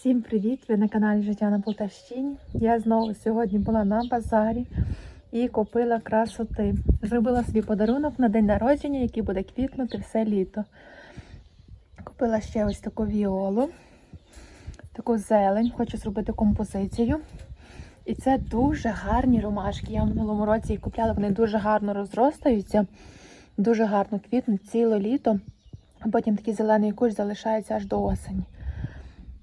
Всім привіт! Ви на каналі Життя на Полтавщині. Я знову сьогодні була на базарі і купила красоти. Зробила собі подарунок на день народження, який буде квітнути все літо. Купила ще ось таку віолу, таку зелень, хочу зробити композицію. І це дуже гарні ромашки. Я в минулому році їх купляла, вони дуже гарно розростаються, дуже гарно квітнуть ціле літо, а потім такий зелений кущ залишається аж до осені.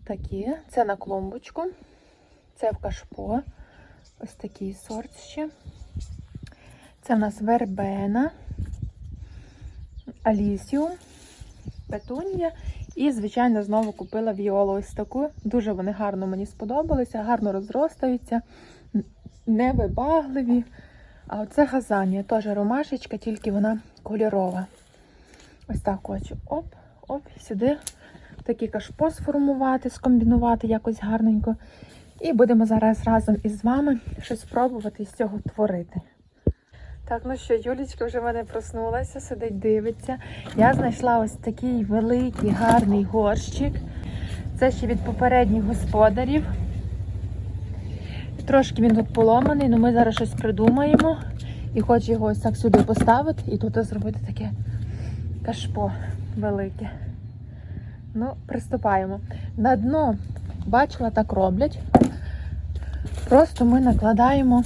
Такі, це на клумбочку, це в кашпо. Ось такий сорт ще. Це в нас вербена, алісіум, петунія. І, звичайно, знову купила віолу ось таку. Дуже вони гарно мені сподобалися, гарно розростаються, невибагливі. А оце газанія, теж ромашечка, тільки вона кольорова. Ось так хочу. Оп, оп, сюди такий кашпо сформувати, скомбінувати якось гарненько. І будемо зараз разом із вами щось спробувати з цього творити. Так, ну що, Юлічка вже в мене проснулася, сидить, дивиться. Я знайшла ось такий великий, гарний горщик. Це ще від попередніх господарів. Трошки він тут поломаний, але ми зараз щось придумаємо. І хочу його ось так сюди поставити і тут зробити таке кашпо велике. Ну, приступаємо. На дно, бачила, так роблять. Просто ми накладаємо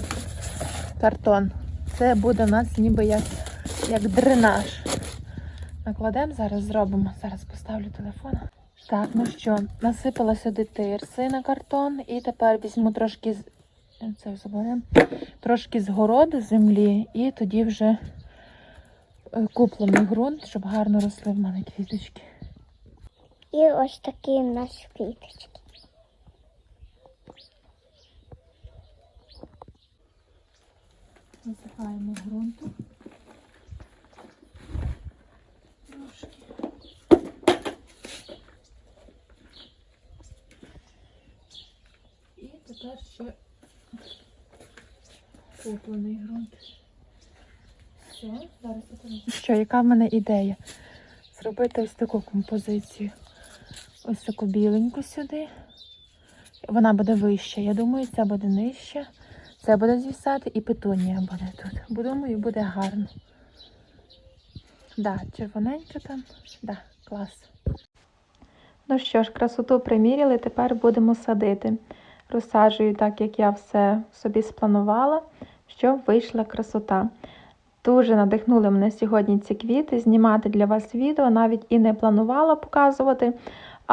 картон. Це буде в нас ніби як, як дренаж. Накладемо, зараз зробимо. Зараз поставлю телефон. Так, ну що, насипала сюди тирси на картон. І тепер візьму трошки. Це. Трошки з городу землі, і тоді вже е, куплений ґрунт, щоб гарно росли в мене квіточки. І ось такі в нас квіточки. Насипаємо ґрунту. Трошки. І тепер ще куплений ґрунт. Все, зараз я Що, яка в мене ідея? Зробити ось таку композицію. Ось таку біленьку сюди. Вона буде вища. Я думаю, ця буде нижча. Це буде звісати і петунія буде тут. Думаю, буде гарно. Да, червоненька там. Да, клас. Ну що ж, красоту приміряли, тепер будемо садити. Розсаджую так, як я все собі спланувала, щоб вийшла красота. Дуже надихнули мене сьогодні ці квіти, знімати для вас відео, навіть і не планувала показувати.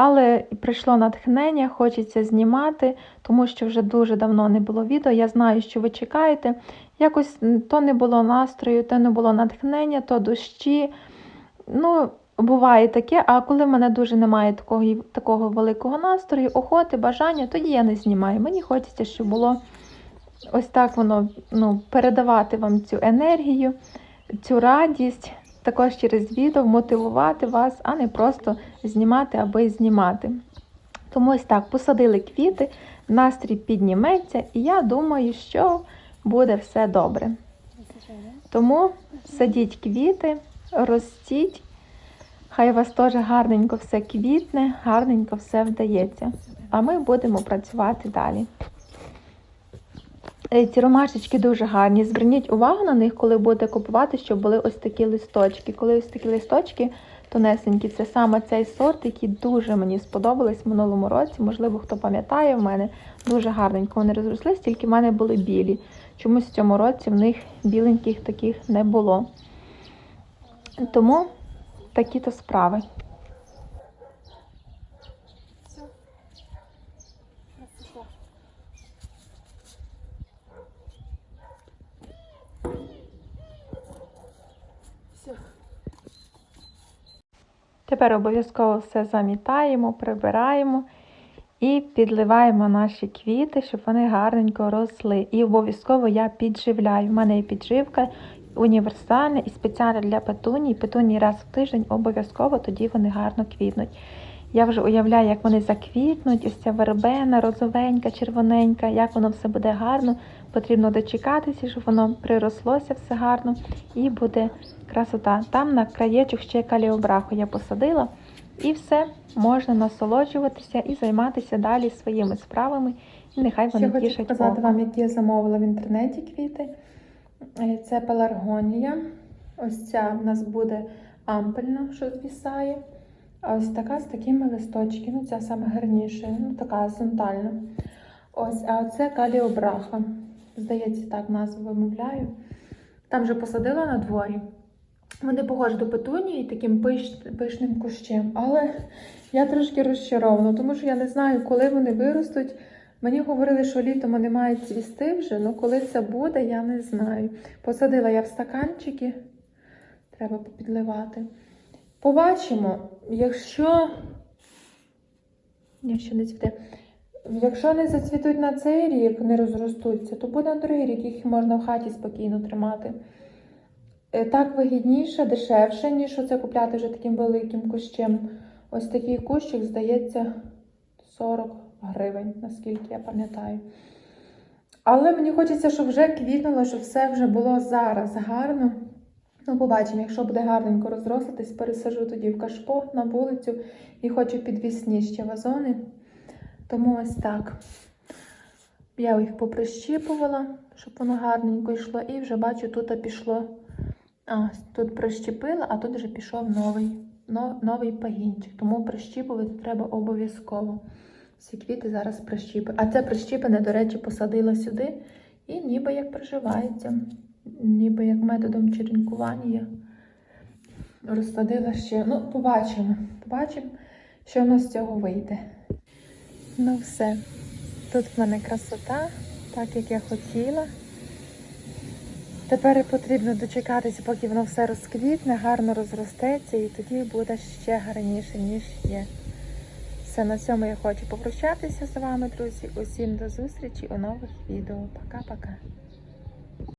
Але прийшло натхнення, хочеться знімати, тому що вже дуже давно не було відео. Я знаю, що ви чекаєте. Якось то не було настрою, то не було натхнення, то дощі. Ну, буває таке, а коли в мене дуже немає такого такого великого настрою, охоти, бажання, тоді я не знімаю. Мені хочеться, щоб було ось так воно ну, передавати вам цю енергію, цю радість також через відео мотивувати вас, а не просто знімати аби знімати. Тому ось так посадили квіти, настрій підніметься, і я думаю, що буде все добре. Тому садіть квіти, ростіть, хай у вас теж гарненько все квітне, гарненько все вдається. А ми будемо працювати далі. Е, ці ромашечки дуже гарні. Зверніть увагу на них, коли будете купувати, щоб були ось такі листочки. Коли ось такі листочки тонесенькі, це саме цей сорт, який дуже мені сподобались в минулому році. Можливо, хто пам'ятає, в мене дуже гарненько вони розрослись, тільки в мене були білі. Чомусь в цьому році в них біленьких таких не було. Тому такі-то справи. Тепер обов'язково все замітаємо, прибираємо і підливаємо наші квіти, щоб вони гарненько росли. І обов'язково я підживляю. У мене є підживка універсальна і спеціальна для петуній. Петуній раз в тиждень обов'язково, тоді вони гарно квітнуть. Я вже уявляю, як вони заквітнуть, ось ця вербена, розовенька, червоненька, як воно все буде гарно. Потрібно дочекатися, щоб воно прирослося все гарно і буде красота. Там на краєчок ще каліобраху я посадила. І все, можна насолоджуватися і займатися далі своїми справами. І нехай вони Ще хочу тішать показати вам, які я замовила в інтернеті квіти. Е, Це пеларгонія. Ось ця в нас буде ампельна, що звісає. Ось така з такими листочками. Ну, ця саме гарніша, ну така горизонтальна. Ось, а оце каліобраха. Здається, так назву вимовляю. Там вже посадила на дворі. Вони похожі до петунії таким пиш, пишним кущем. Але я трошки розчарована, тому що я не знаю, коли вони виростуть. Мені говорили, що літом вони мають цвісти вже, ну коли це буде, я не знаю. Посадила я в стаканчики, треба попідливати. Побачимо, якщо. Ще не цвіте. Якщо не зацвітуть на цей рік, не розростуться, то буде на другий рік, їх можна в хаті спокійно тримати. Е, Так вигідніше, дешевше, ніж оце купляти вже таким великим кущем. Ось такий кущик, здається, 40 гривень, наскільки я пам'ятаю. Але мені хочеться, щоб вже квітнуло, щоб все вже було зараз гарно. Ну, побачимо, якщо буде гарненько розрослитись, пересажу тоді в кашпо на вулицю і хочу підвісні ще вазони. Тому ось так. Я їх поприщіпувала, щоб воно гарненько йшло. І вже бачу, тут пішло. А, тут прищепила, а тут вже пішов новий, новий пагінчик. Тому прищіпувати треба обов'язково. Всі квіти зараз прищіпи. А це прищіпане, до речі, посадила сюди і ніби як приживається. Ніби як методом черенкування. Розсадила ще. Ну, побачимо. Побачимо, що в нас з цього вийде. Ну, все. Тут в мене красота, так як я хотіла. Тепер потрібно дочекатися, поки воно все розквітне, гарно розростеться, і тоді буде ще гарніше, ніж є. Все, на цьому я хочу попрощатися з вами, друзі. Усім до зустрічі у нових відео. Пока-пока.